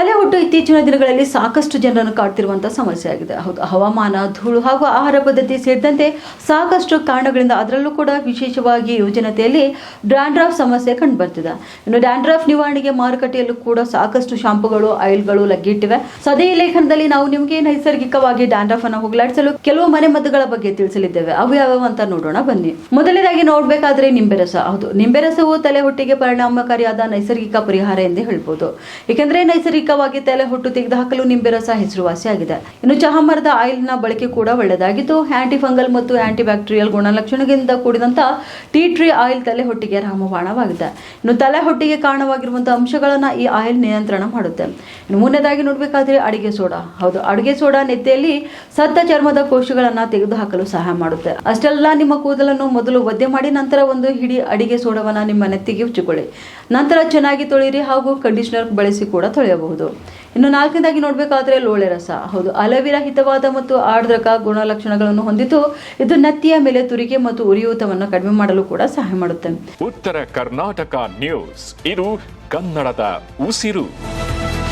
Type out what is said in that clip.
ತಲೆ ಹುಟ್ಟು ಇತ್ತೀಚಿನ ದಿನಗಳಲ್ಲಿ ಸಾಕಷ್ಟು ಜನರನ್ನು ಕಾಡ್ತಿರುವಂತಹ ಸಮಸ್ಯೆ ಆಗಿದೆ. ಹೌದು, ಹವಾಮಾನ, ಧೂಳು ಹಾಗೂ ಆಹಾರ ಪದ್ಧತಿ ಸೇರಿದಂತೆ ಸಾಕಷ್ಟು ಕಾರಣಗಳಿಂದ ಅದರಲ್ಲೂ ಕೂಡ ವಿಶೇಷವಾಗಿ ಯುವಜನತೆಯಲ್ಲಿ ಡ್ಯಾಂಡ್ರಾಫ್ ಸಮಸ್ಯೆ ಕಂಡುಬರ್ತಿದೆ ಇನ್ನು ಡ್ಯಾಂಡ್ರಾಫ್ ನಿವಾರಣೆಗೆ ಮಾರುಕಟ್ಟೆಯಲ್ಲೂ ಕೂಡ ಸಾಕಷ್ಟು ಶಾಂಪುಗಳು, ಆಯಿಲ್ಗಳು ಲಗ್ಗಿಟ್ಟಿವೆ. ಸದೇ ಲೇಖನದಲ್ಲಿ ನಾವು ನಿಮಗೆ ನೈಸರ್ಗಿಕವಾಗಿ ಡ್ಯಾಂಡ್ರಾಫ್ ಅನ್ನು ಹೋಗಲಾಡಿಸಲು ಕೆಲವು ಮನೆಮದ್ದುಗಳ ಬಗ್ಗೆ ತಿಳಿಸಲಿದ್ದೇವೆ. ಅವು ಯಾವ್ಯಾವ ಅಂತ ನೋಡೋಣ, ಬನ್ನಿ. ಮೊದಲನೇದಾಗಿ ನೋಡಬೇಕಾದ್ರೆ ನಿಂಬೆ ರಸ ಹೌದು ನಿಂಬೆ ರಸವು ತಲೆ ಹೊಟ್ಟಿಗೆ ಪರಿಣಾಮಕಾರಿಯಾದ ನೈಸರ್ಗಿಕ ಪರಿಹಾರ ಎಂದೇ ಹೇಳ್ಬೋದು. ಏಕೆಂದ್ರೆ ನೈಸರ್ಗಿಕವಾಗಿ ತಲೆ ಹೊಟ್ಟು ತೆಗೆದುಹಾಕಲು ನಿಂಬೆ ರಸ ಹೆಸರುವಾಸಿಯಾಗಿದೆ. ಇನ್ನು ಚಹಾ ಮರದ ಆಯಿಲ್ನ ಬಳಕೆ ಕೂಡ ಒಳ್ಳೆಯದಾಗಿದ್ದು ಆಂಟಿ ಫಂಗಲ್ ಮತ್ತು ಆಂಟಿ ಬ್ಯಾಕ್ಟೀರಿಯಲ್ ಗುಣಲಕ್ಷಣಗಳಿಂದ ಕೂಡಿದಂಥ ಟೀ ಟ್ರೀ ಆಯಿಲ್ ತಲೆ ಹೊಟ್ಟಿಗೆ ರಾಮಬಾಣವಾಗಿದೆ. ಇನ್ನು ತಲೆ ಹೊಟ್ಟಿಗೆ ಕಾರಣವಾಗಿರುವಂತಹ ಅಂಶಗಳನ್ನ ಈ ಆಯಿಲ್ ನಿಯಂತ್ರಣ ಮಾಡುತ್ತೆ. ಇನ್ನು ಮೂರನೇದಾಗಿ ನೋಡಬೇಕಾದ್ರೆ ಅಡಿಗೆ ಸೋಡಾ. ಹೌದು, ಅಡಿಗೆ ಸೋಡಾ ನೆತ್ತೆಯಲ್ಲಿ ಸತ್ತ ಚರ್ಮದ ಕೋಶಗಳನ್ನ ತೆಗೆದುಹಾಕಲು ಸಹಾಯ ಮಾಡುತ್ತೆ. ಅಷ್ಟೆಲ್ಲ ನಿಮ್ಮ ಕೂದಲನ್ನು ಮೊದಲು ಒದ್ದೆ ಮಾಡಿ ನಂತರ ಒಂದು ಹಿಡಿ ಅಡಿಗೆ ಸೋಡವನ್ನ ನಿಮ್ಮ ನೆತ್ತಿಗೆ ಉಚ್ಚಿಕೊಳ್ಳಿ. ನಂತರ ಚೆನ್ನಾಗಿ ತೊಳೆಯಿರಿ ಹಾಗೂ ಕಂಡೀಷನರ್ ಬಳಸಿ ಕೂಡ ತೊಳೆಯಬಹುದು. ಇನ್ನು ನಾಲ್ಕನೇದಾಗಿ ನೋಡಬೇಕಾದ್ರೆ ಲೋಳೆ ರಸ. ಹೌದು ಅಲವಿರಹಿತವಾದ ಮತ್ತು ಆರ್ದ್ರಕ ಗುಣಲಕ್ಷಣಗಳನ್ನು ಹೊಂದಿದ್ದು ಇದು ನತ್ತಿಯ ಮೇಲೆ ತುರಿಗೆ ಮತ್ತು ಉರಿಯೂತವನ್ನು ಕಡಿಮೆ ಮಾಡಲು ಕೂಡ ಸಹಾಯ ಮಾಡುತ್ತೆ. ಉತ್ತರ ಕರ್ನಾಟಕ ನ್ಯೂಸ್. ಇದು ಕನ್ನಡದ ಉಸಿರು.